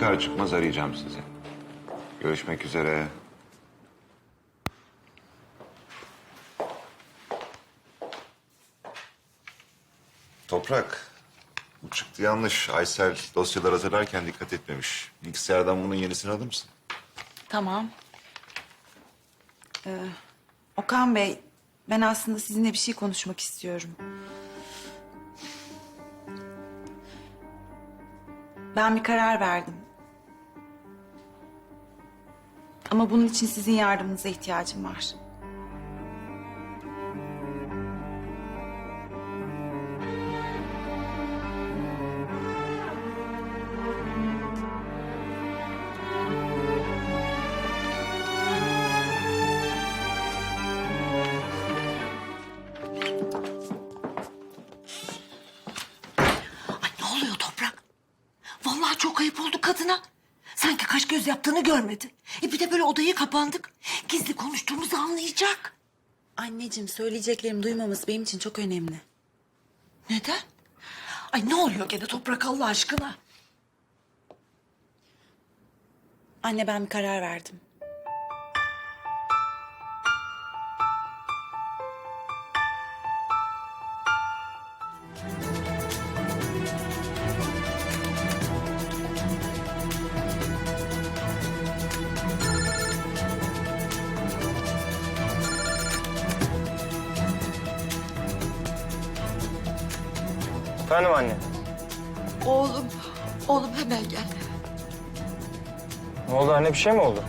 Çıkar çıkmaz arayacağım sizi. Görüşmek üzere. Toprak. Bu çıktı yanlış. Aysel dosyalar hazırlarken dikkat etmemiş. Bilgisayardan bunun yenisini alır mısın? Tamam. Ee, Okan Bey, ben aslında sizinle bir şey konuşmak istiyorum. Ben bir karar verdim. Ama bunun için sizin yardımınıza ihtiyacım var. Ay ne oluyor Toprak? Vallahi çok ayıp oldu kadına. Sanki kaş göz yaptığını görmedi. E bir de böyle odayı kapandık. Gizli konuştuğumuzu anlayacak. Anneciğim, söyleyeceklerimi duymaması benim için çok önemli. Neden? Ay ne oluyor gene Toprak Allah aşkına? Anne ben bir karar verdim. Efendim anne. Oğlum, oğlum hemen gel. Ne oldu anne bir şey mi oldu?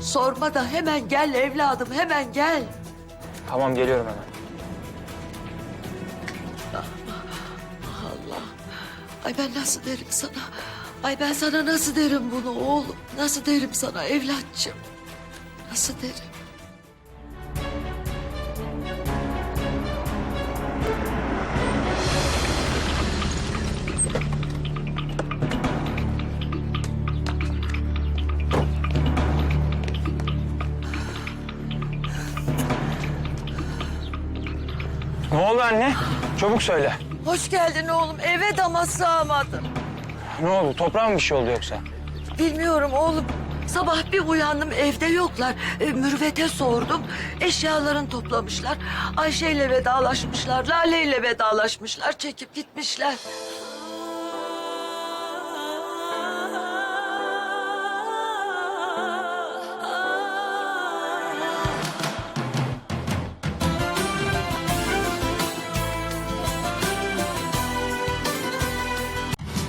Sorma da hemen gel evladım hemen gel. Tamam geliyorum hemen. Allah. Ay ben nasıl derim sana? Ay ben sana nasıl derim bunu oğlum? Nasıl derim sana evlatçım? Nasıl derim? Ne oldu anne? Çabuk söyle. Hoş geldin oğlum. Eve dama sığamadım. Ne oldu? Toprağa mı bir şey oldu yoksa? Bilmiyorum oğlum. Sabah bir uyandım evde yoklar. E, mürvete sordum. Eşyalarını toplamışlar. Ayşe ile vedalaşmışlar. Lale ile vedalaşmışlar. Çekip gitmişler.